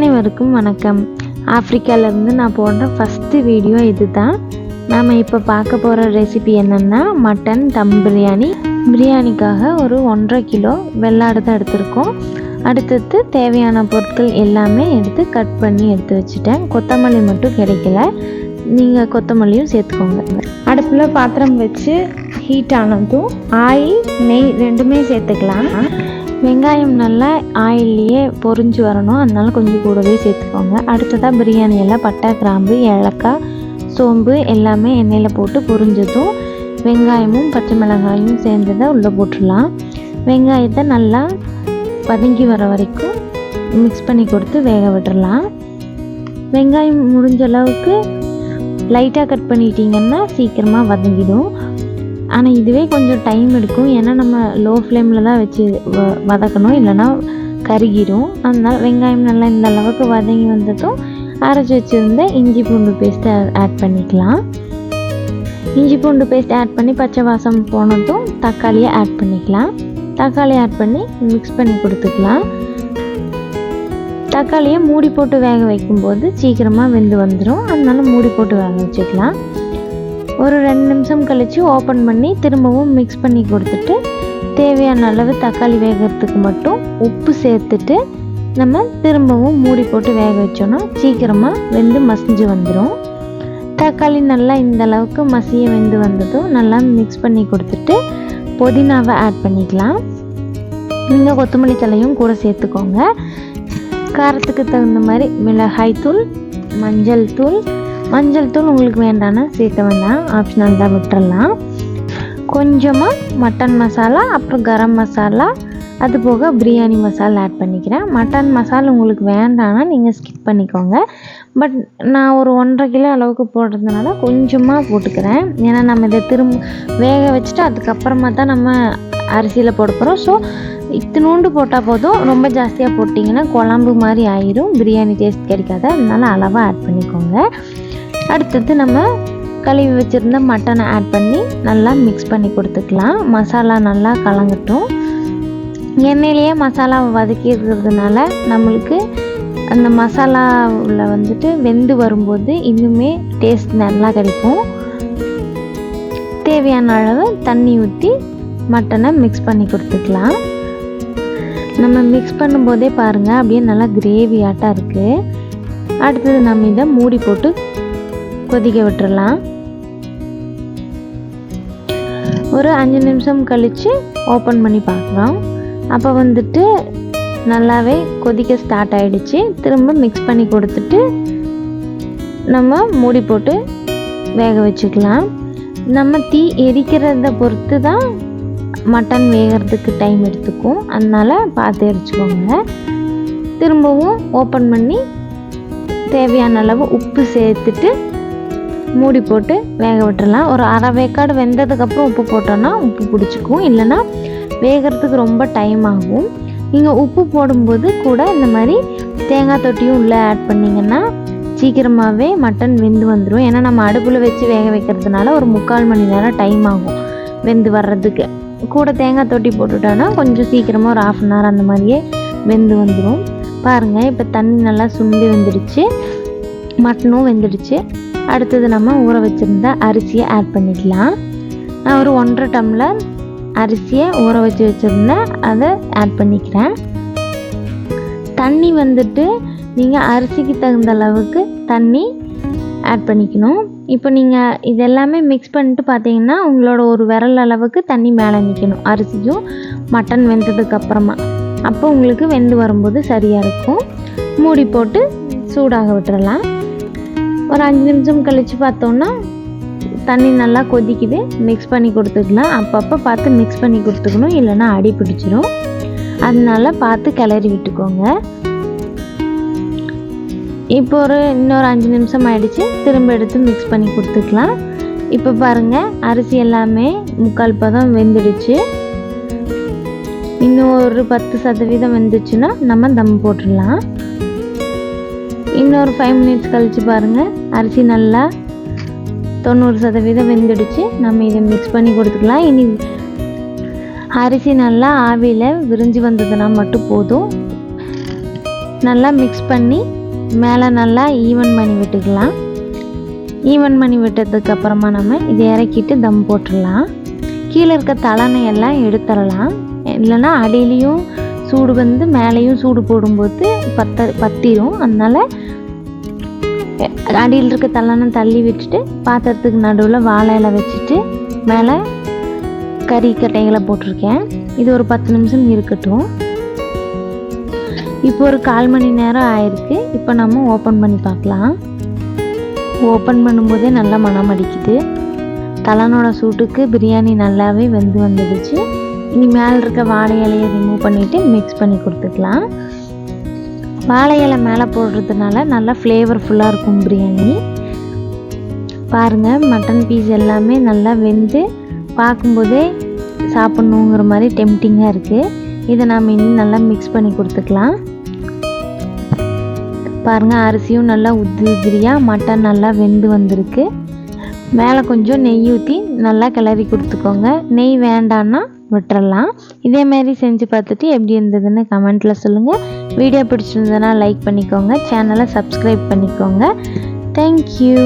அனைவருக்கும் வணக்கம். ஆப்ரிக்காவிலேருந்து நான் போடுற ஃபஸ்ட்டு வீடியோ இது தான் நாம் இப்போ பார்க்க போகிற ரெசிபி என்னென்னா மட்டன் தம் பிரியாணி பிரியாணிக்காக ஒரு ஒன்றரை கிலோ வெள்ளாடு தான் எடுத்திருக்கோம். அடுத்தது தேவையான பொருட்கள் எல்லாமே எடுத்து கட் பண்ணி எடுத்து வச்சுட்டேன். கொத்தமல்லி மட்டும் கிடைக்கல. நீங்கள் கொத்தமல்லியும் சேர்த்துக்கோங்க. அடுப்பில் பாத்திரம் வச்சு ஹீட் ஆனதும் ஆயில் நெய் ரெண்டுமே சேர்த்துக்கலாம். வெங்காயம் நல்லா ஆயில்லையே பொரிஞ்சு வரணும். அதனால கொஞ்சம் கூடவே சேர்த்துக்கோங்க. அடுத்ததாக பிரியாணியெல்லாம் பட்டை கிராம்பு ஏலக்காய் சோம்பு எல்லாமே எண்ணெயில் போட்டு பொரிஞ்சதும் வெங்காயமும் பச்சை மிளகாயும் சேர்ந்ததை உள்ளே போட்டுடலாம். வெங்காயத்தை நல்லா வதங்கி வர வரைக்கும் மிக்ஸ் பண்ணி கொடுத்து வேக விட்டுறலாம் வெங்காயம் முடிஞ்ச அளவுக்கு லைட்டாக கட் பண்ணிட்டீங்கன்னா சீக்கிரமாக வதங்கிடும். ஆனால் இதுவே கொஞ்சம் டைம் எடுக்கும். ஏன்னா நம்ம லோ ஃப்ளேமில் தான் வச்சு வ வதக்கணும். இல்லைன்னா கருகிடும் அதனால் வெங்காயம் நல்லா இந்த அளவுக்கு வதங்கி வந்ததும் அரைச்சி வச்சுருந்த இஞ்சி பூண்டு பேஸ்ட்டை ஆட் பண்ணிக்கலாம். இஞ்சி பூண்டு பேஸ்ட் ஆட் பண்ணி பச்சை வாசம் போனதும் தக்காளியை ஆட் பண்ணிக்கலாம். தக்காளி ஆட் பண்ணி மிக்ஸ் பண்ணி கொடுத்துக்கலாம். தக்காளியை மூடி போட்டு வேக வைக்கும்போது சீக்கிரமாக வெந்து வந்துடும் அதனால மூடி போட்டு வேக வச்சுக்கலாம். ஒரு ரெண்டு நிமிஷம் கழித்து ஓப்பன் பண்ணி திரும்பவும் மிக்ஸ் பண்ணி கொடுத்துட்டு தேவையான அளவு தக்காளி வேகிறதுக்கு மட்டும் உப்பு சேர்த்துட்டு நம்ம திரும்பவும் மூடி போட்டு வேக வச்சோன்னா சீக்கிரமாக வெந்து மசிஞ்சு வந்துடும் தக்காளி நல்லா இந்த அளவுக்கு மசிய வெந்து வந்ததும் நல்லா மிக்ஸ் பண்ணி கொடுத்துட்டு புதினாவை ஆட் பண்ணிக்கலாம். நீங்கள் கொத்தமல்லி தலையும் கூட சேர்த்துக்கோங்க. காரத்துக்கு தகுந்த மாதிரி மிளகாய் தூள் மஞ்சள் தூள் மஞ்சள் தூள் உங்களுக்கு வேண்டாம்னா சேர்க்க வேண்டாம். ஆப்ஷனல் தான் விட்டுறலாம். கொஞ்சமாக மட்டன் மசாலா அப்புறம் கரம் மசாலா அது போக பிரியாணி மசாலா ஆட் பண்ணிக்கிறேன். மட்டன் மசாலா உங்களுக்கு வேண்டாம்னா நீங்கள் ஸ்கிப் பண்ணிக்கோங்க. பட் நான் ஒரு ஒன்றரை கிலோ அளவுக்கு போடுறதுனால கொஞ்சமாக போட்டுக்கிறேன். ஏன்னா நம்ம இதை திரும்ப வேக வச்சுட்டு அதுக்கப்புறமா தான் நம்ம அரிசியில் போட போகிறோம் ஸோ இத்தினூண்டு போட்டால் போதும். ரொம்ப ஜாஸ்தியாக போட்டிங்கன்னா குழம்பு மாதிரி ஆயிரும். பிரியாணி டேஸ்ட் கிடைக்காது. அதனால அளவாக ஆட் பண்ணிக்கோங்க. அடுத்தது நம்ம கழுவி வச்சுருந்த மட்டனை ஆட் பண்ணி நல்லா மிக்ஸ் பண்ணி கொடுத்துக்கலாம். மசாலா நல்லா கலங்கட்டும். எண்ணெயிலேயே மசாலாவை வதக்கி இருக்கிறதுனால நம்மளுக்கு அந்த மசாலாவில் வந்துட்டு வெந்து வரும்போது இன்னுமே டேஸ்ட் நல்லா கிடைக்கும். தேவையான அளவு தண்ணி ஊற்றி மட்டனை மிக்ஸ் பண்ணி கொடுத்துக்கலாம். நம்ம மிக்ஸ் பண்ணும்போதே பாருங்கள் அப்படியே நல்லா கிரேவி ஆட்டாக இருக்குது அடுத்தது நம்ம இதை மூடி போட்டு கொதிக்க விட்டுடலாம் ஒரு அஞ்சு நிமிஷம் கழித்து ஓப்பன் பண்ணி பார்க்குறோம் அப்போ வந்துட்டு நல்லாவே கொதிக்க ஸ்டார்ட் ஆகிடுச்சு திரும்ப மிக்ஸ் பண்ணி கொடுத்துட்டு நம்ம மூடி போட்டு வேக வச்சுக்கலாம். நம்ம தீ எரிக்கிறத பொறுத்து தான் மட்டன் வேகிறதுக்கு டைம் எடுத்துக்கும். அதனால் பார்த்து எரிச்சுக்கோங்க. திரும்பவும் ஓப்பன் பண்ணி தேவையான அளவு உப்பு சேர்த்துட்டு மூடி போட்டு வேக விட்டுறலாம். ஒரு அரை வேக்காடு வெந்ததுக்கப்புறம் உப்பு போட்டோன்னா உப்பு பிடிச்சிக்கும். இல்லைன்னா வேகிறதுக்கு ரொம்ப டைம் ஆகும். நீங்கள் உப்பு போடும்போது கூட இந்த மாதிரி தேங்காய் தொட்டியும் உள்ளே ஆட் பண்ணிங்கன்னா சீக்கிரமாகவே மட்டன் வெந்து வந்துடும் ஏன்னா நம்ம அடுப்பில் வச்சு வேக வைக்கிறதுனால ஒரு முக்கால் மணி நேரம் டைம் ஆகும் வெந்து வர்றதுக்கு. கூட தேங்காய் தொட்டி போட்டுட்டோன்னா கொஞ்சம் சீக்கிரமாக ஒரு ஆஃப் அன் ஹவர் அந்த மாதிரியே வெந்து வந்துடும் பாருங்கள் இப்போ தண்ணி நல்லா சுண்டி வந்துடுச்சு. மட்டனும் வெந்துடுச்சு. அடுத்தது நம்ம ஊற வச்சுருந்த அரிசியை ஆட் பண்ணிக்கலாம். நான் ஒரு ஒன்றரை டம்ளர் அரிசியை ஊற வச்சு வச்சுருந்தேன் அதை ஆட் பண்ணிக்கிறேன். தண்ணி வந்துட்டு நீங்கள் அரிசிக்கு தகுந்த அளவுக்கு தண்ணி ஆட் பண்ணிக்கணும். இப்போ நீங்கள் இது எல்லாமே மிக்ஸ் பண்ணிட்டு பார்த்தீங்கன்னா உங்களோட ஒரு விரல் அளவுக்கு தண்ணி மேலே நிற்கணும் அரிசியும் மட்டன் வெந்ததுக்கு அப்புறமா. அப்போ உங்களுக்கு வெந்து வரும்போது சரியாக இருக்கும். மூடி போட்டு சூடாக விட்டுறலாம். ஒரு அஞ்சு நிமிஷம் கழித்து பார்த்தோன்னா தண்ணி நல்லா கொதிக்குது. மிக்ஸ் பண்ணி கொடுத்துக்கலாம். அப்பப்போ பார்த்து மிக்ஸ் பண்ணி கொடுத்துக்கணும். இல்லைன்னா அடி பிடிச்சிரும். அதனால பார்த்து கிளறி விட்டுக்கோங்க. இப்போ ஒரு இன்னொரு அஞ்சு நிமிஷம் ஆயிடுச்சு. திரும்ப எடுத்து மிக்ஸ் பண்ணி கொடுத்துக்கலாம். இப்போ பாருங்கள் அரிசி எல்லாமே முக்கால் பதம் வெந்துடுச்சு. இன்னும் ஒரு பத்து சதவீதம் வெந்துச்சுன்னா நம்ம தம் போட்டுடலாம். இன்னொரு ஃபைவ் மினிட்ஸ் கழித்து பாருங்கள் அரிசி நல்லா தொண்ணூறு சதவீதம் வெந்துடுச்சு. நம்ம இதை மிக்ஸ் பண்ணி கொடுத்துக்கலாம். இனி அரிசி நல்லா ஆவியில் விரிஞ்சு வந்ததுன்னா மட்டும் போதும். நல்லா மிக்ஸ் பண்ணி மேலே நல்லா ஈவன் பண்ணி விட்டுக்கலாம். ஈவன் பண்ணி விட்டதுக்கப்புறமா நம்ம இதை இறக்கிட்டு தம் போட்டுடலாம். கீழே இருக்க தலனை எல்லாம் எடுத்துடலாம். இல்லைன்னா அடியிலையும் சூடு வந்து மேலேயும் சூடு போடும்போது பத்த பத்திரும். அதனால் அடியில் இருக்க தள்ளனம் தள்ளி விட்டுட்டு பாத்திரத்துக்கு நடுவில் வாழை வச்சுட்டு மேலே கறி கட்டைகளை போட்டிருக்கேன். இது ஒரு பத்து நிமிஷம் இருக்கட்டும். இப்போ ஒரு கால் மணி நேரம் ஆயிருக்கு. இப்போ நம்ம ஓப்பன் பண்ணி பார்க்கலாம். ஓப்பன் பண்ணும்போதே நல்லா மனம் அடிக்குது. தலனோட சூட்டுக்கு பிரியாணி நல்லாவே வெந்து வந்துடுச்சு. இனி மேலே இருக்க வாழை இலையை ரிமூவ் பண்ணிவிட்டு மிக்ஸ் பண்ணி கொடுத்துக்கலாம். வாழை இலை மேலே போடுறதுனால நல்லா ஃப்ளேவர்ஃபுல்லாக இருக்கும் பிரியாணி. பாருங்கள் மட்டன் பீஸ் எல்லாமே நல்லா வெந்து பார்க்கும்போதே சாப்பிட்ணுங்கிற மாதிரி டெம்டிங்காக இருக்குது இதை நாம் இன்னும் நல்லா மிக்ஸ் பண்ணி கொடுத்துக்கலாம். பாருங்கள் அரிசியும் நல்லா உதிரி உதிரியாக மட்டன் நல்லா வெந்து வந்திருக்கு. மேலே கொஞ்சம் நெய் ஊற்றி நல்லா கிளறி கொடுத்துக்கோங்க. நெய் வேண்டான்னா விட்டுறலாம். இதேமாரி செஞ்சு பார்த்துட்டு எப்படி இருந்ததுன்னு கமெண்ட்டில் சொல்லுங்கள் வீடியோ பிடிச்சிருந்ததுன்னா லைக் பண்ணிக்கோங்க. சேனலை சப்ஸ்கிரைப் பண்ணிக்கோங்க. தேங்க்யூ